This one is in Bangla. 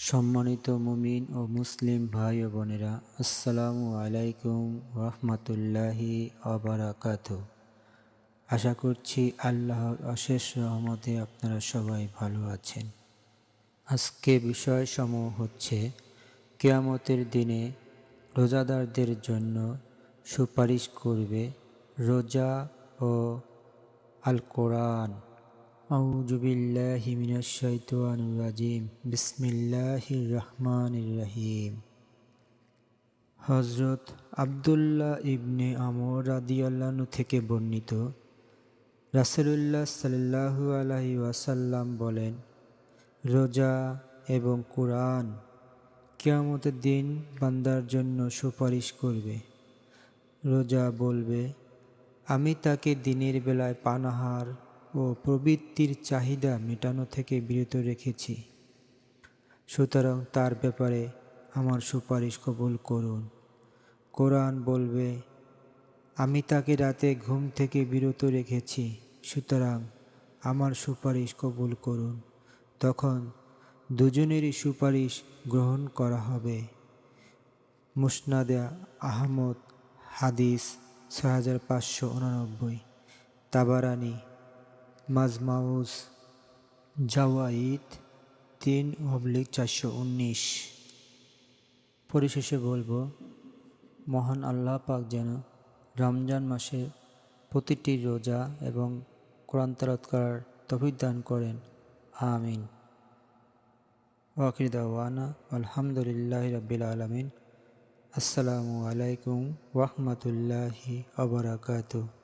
সম্মানিত মুমিন ও মুসলিম ভাই ও বোনেরা, আসসালামু আলাইকুম রহমতুল্লাহি অবরাকাত আশা করছি আল্লাহর অশেষ রহমতে আপনারা সবাই ভালো আছেন। আজকে বিষয়সমূহ হচ্ছে, কেয়ামতের দিনে রোজাদারদের জন্য সুপারিশ করবে রোজা ও আল কোরআন। أعوذ بالله من الشيطان الرجيم بسم الله الرحمن الرحيم হজরত আবদুল্লাহ ইবনে আমর রাদিয়াল্লাহু থেকে বর্ণিত রাসূলুল্লাহ সাল্লাল্লাহু আলাইহি ওয়াসাল্লাম বলেন রোজা এবং কোরআন কিয়ামতের দিন বান্দার জন্য সুপারিশ করবে রোজা বলবে আমি তাকে দিনের বেলায় পানাহার ও প্রবৃত্তির চাহিদা মেটানো থেকে বিরত রেখেছি। সুতরাং তার ব্যাপারে আমার সুপারিশ কবুল করুন। কোরআন বলবে, আমি তাকে রাতে ঘুম থেকে বিরত রেখেছি, সুতরাং আমার সুপারিশ কবুল করুন। তখন দুজনেরই সুপারিশ গ্রহণ করা হবে। মুসনাদা আহমদ, হাদিস ছয় হাজার পাঁচশো উনানব্বই। তাবারানি মাজমাউস জাওয়াইদ তিন অবলিক চারশো উনিশ। পরিশেষে বলব, মহান আল্লাহ পাক যেন রমজান মাসে প্রতিটি রোজা এবং কোরআন করার তফিক দান করেন। আমিন। ওয়াকির দাওয়ানা, আলহামদুলিল্লাহ রবিল আলমিন। আসসালামু আলাইকুম ওরহমতুল্লাহি আবরাকাতু